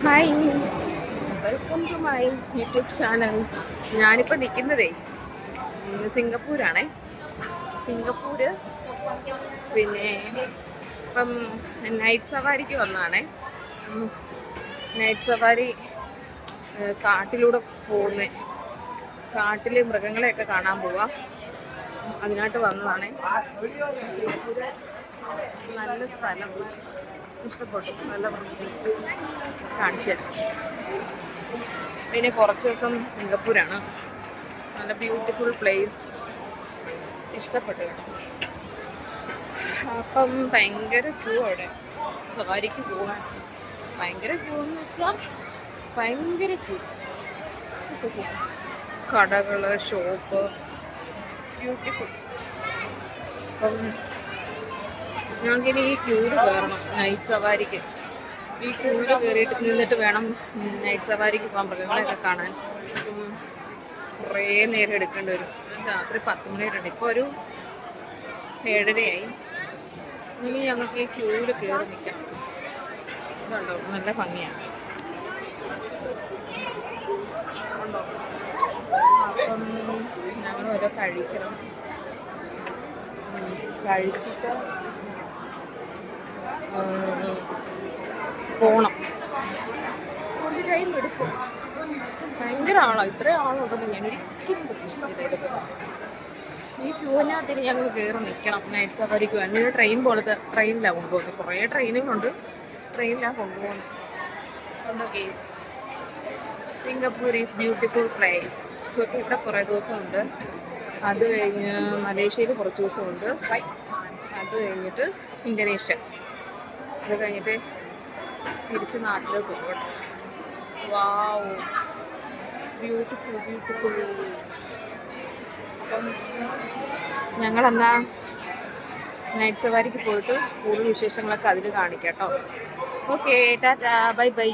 Hi welcome to my YouTube channel ഞാനിപ്പോൾ നിൽക്കുന്നതേ സിംഗപ്പൂരാണേ. Singapore പിന്നെ ഇപ്പം നൈറ്റ് സവാരിക്ക് വന്നതാണേ. നൈറ്റ് സവാരി കാട്ടിലൂടെ പോകുന്നത് കാട്ടിൽ മൃഗങ്ങളെയൊക്കെ കാണാൻ പോവാം. അതിനായിട്ട് വന്നതാണേ. സിംഗപ്പൂര് നല്ല സ്ഥലം. ഇഷ്ടപ്പെട്ടു. നല്ല വൃത്തി കാണിച്ചു തരാം പിന്നെ കുറച്ച് ദിവസം സിംഗപ്പൂരാണ്. നല്ല ബ്യൂട്ടിഫുൾ പ്ലേസ് ഇഷ്ടപ്പെട്ടു കേട്ടോ. അപ്പം ഭയങ്കര ക്യൂ അവിടെ. സവാരിക്ക് പോകാൻ ഭയങ്കര ക്യൂ എന്ന് വെച്ചാൽ ഭയങ്കര ക്യൂ കടകൾ ഷോപ്പ് ബ്യൂട്ടിഫുൾ അപ്പം ഞങ്ങൾക്കിനി ഈ ക്യൂര് കയറണം നൈറ്റ് സവാരിക്ക്. ഈ ക്യൂവിൽ കയറിയിട്ട് നിന്നിട്ട് വേണം നൈറ്റ് സവാരിക്ക് പോകാൻ മൃഗങ്ങളെയൊക്കെ കാണാൻ. കുറേ നേരം എടുക്കേണ്ടി വരും. രാത്രി പത്ത് മണിയായിട്ടുണ്ട് ഇപ്പോൾ ഒരു ഏഴരയായി. ഇനി ഞങ്ങൾക്ക് ഈ ക്യൂവിൽ കയറി നിൽക്കാം. ഇതുണ്ടോ? നല്ല ഭംഗിയാണ് ഉണ്ടോ അപ്പം ഞങ്ങൾ ഓരോ കഴിക്കണം. കഴിച്ചിട്ട് ഉം, പോണം കുറച്ച് ടൈം എടുക്കും ഭയങ്കര ആളാണ് ഇത്ര ആളുണ്ടെന്ന് ഞാൻ ഒരിക്കലും പ്രതീക്ഷിച്ചില്ല ഇതൊക്കെ ഈ ക്യൂവിനകത്തിന് ഞങ്ങൾ കയറി നിൽക്കണം നൈറ്റ് സഫാരിക്ക് വേണ്ടി ഒരു ട്രെയിൻ പോലത്തെ ട്രെയിനിലാണ് കൊണ്ടുപോകുന്നത് കുറേ ട്രെയിനുകളുണ്ട് ട്രെയിനിലാണ് കൊണ്ടുപോകുന്നത് സിംഗപ്പൂർ ഈസ് ബ്യൂട്ടിഫുൾ പ്ലേസ് ഇവിടെ കുറേ ദിവസമുണ്ട്. അത് കഴിഞ്ഞ് മലേഷ്യയിൽ കുറച്ച് ദിവസമുണ്ട്. അത് കഴിഞ്ഞിട്ട് ഇന്തോനേഷ്യ. അത് കഴിഞ്ഞിട്ട് തിരിച്ച് നാട്ടിലേക്ക് പോകട്ടെ. വാവ് ബ്യൂട്ടിഫുൾ ബ്യൂട്ടിഫുൾ അപ്പം ഞങ്ങളെന്നാ നൈറ്റ് സവാരിക്ക് പോയിട്ട് കൂടുതൽ വിശേഷങ്ങളൊക്കെ അതിൽ കാണിക്കാം കേട്ടോ. ഓക്കെ ടാറ്റാ. Bye bye